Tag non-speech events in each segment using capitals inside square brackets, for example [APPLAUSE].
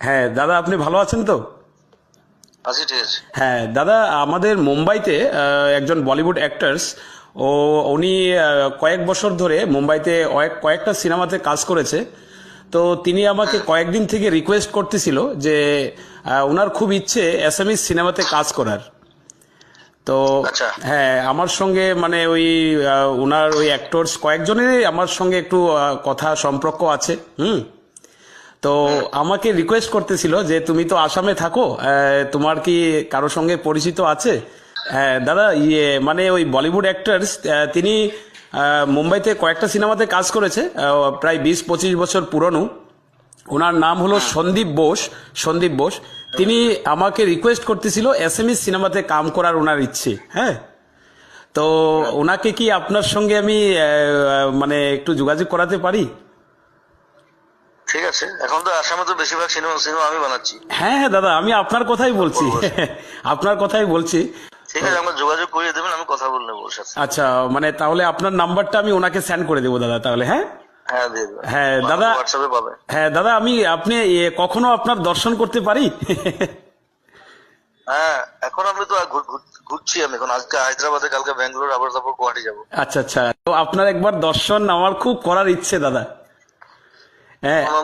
হ্যাঁ দাদা আপনি ভালো আছেন তো? হ্যাঁ দাদা আমাদের মুম্বাইতে একজন বলিউড অ্যাক্টার্স ও উনি কয়েক বছর ধরে মুম্বাইতে কয়েক- কয়েকটা সিনেমাতে কাজ করেছে। তো তিনি আমাকে কয়েকদিন থেকে রিকোয়েস্ট করতেছিল যে ওনার খুব ইচ্ছে অ্যাসামিস সিনেমাতে কাজ করার। তো আচ্ছা। হ্যাঁ আমার সঙ্গে মানে ওই ওনার ওই অ্যাক্টরস কয়েকজনেরই আমার সঙ্গে একটু কথা সম্পর্ক আছে হুম? তো আমাকে রিকোয়েস্ট করতেছিল যে তুমি তো আসামে থাকো তোমার কি কারোর সঙ্গে পরিচিত আছে? হ্যাঁ দাদা ইয়ে মানে ওই বলিউড অ্যাক্টার্স তিনি মুম্বাইতে কয়েকটা সিনেমাতে কাজ করেছে প্রায় বিশ পঁচিশ বছর পুরনো। ওনার নাম হলো সন্দীপ বোস সন্দীপ বোস। তিনি আমাকে রিকোয়েস্ট করতেছিল এস এম সিনেমাতে কাম করার ওনার ইচ্ছে হ্যাঁ? তো ওনাকে কি আপনার সঙ্গে আমি মানে একটু যোগাযোগ করাতে পারি? ঠিক আছে? এখন তো আসামে তো বেশিরভাগ সিনেমা সিনেমা আমি বানাচ্ছি। হ্যাঁ হ্যাঁ দাদা আমি আপনার কথাই বলছি। [LAUGHS] আপনার কথাই বলছি। ঠিক আছে আমাকে যোগাযোগ করিয়ে দেবেন আমি কথা বলে নেব সাথে। আচ্ছা মানে তাহলে আপনার নাম্বারটা আমি ওনাকে সেন্ড করে দেবো দাদা তাহলে হ্যাঁ? হ্যাঁ হ্যাঁ, দাদা- হ্যাঁ দাদা আমি আপনি কখনো আপনার দর্শন করতে পারি? [LAUGHS] হ্যাঁ এখন আমি তো ঘুরছি আমি। এখন আজকে হায়দ্রাবাদে কালকে ব্যাঙ্গালোর আবার তারপর গুয়াহাটি যাব। আচ্ছা আচ্ছা। তো আপনার একবার দর্শন আমার খুব করার ইচ্ছে দাদা।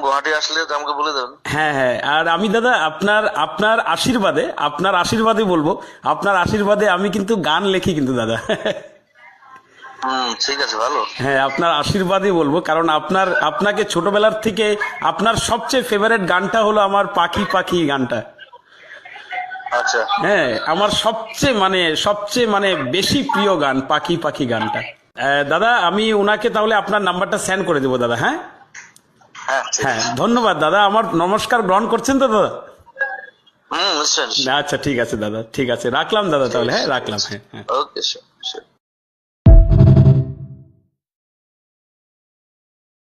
গুয়াহাটি আসলে আমাকে বলে দেবেন। হ্যাঁ হ্যাঁ। আর আমি দাদা আপনার আপনার আশীর্বাদে আপনার আশীর্বাদে বলব আপনার আশীর্বাদে আমি কিন্তু গান লেখি কিন্তু দাদা। ঠিক আছে ভালো। হ্যাঁ আপনার আশীর্বাদই বলব কারণ আপনার আপনাকে ছোটবেলার থেকে আপনার সবচেয়ে ফেভারিট গানটা হলো আমার পাখি পাখি গানটা। আচ্ছা। হ্যাঁ আমার সবচেয়ে মানে সবচেয়ে মানে বেশি প্রিয় গান পাখি পাখি গানটা। দাদা আমি ওনাকে তাহলে আপনার নাম্বারটা সেন্ড করে দেবো দাদা হ্যাঁ? হ্যাঁ হ্যাঁ ধন্যবাদ দাদা। আমার নমস্কার গ্রহণ করছেন তো দাদা? আচ্ছা ঠিক আছে দাদা। ঠিক আছে রাখলাম দাদা তাহলে। হ্যাঁ রাখলাম হ্যাঁ হ্যাঁ। Okay sir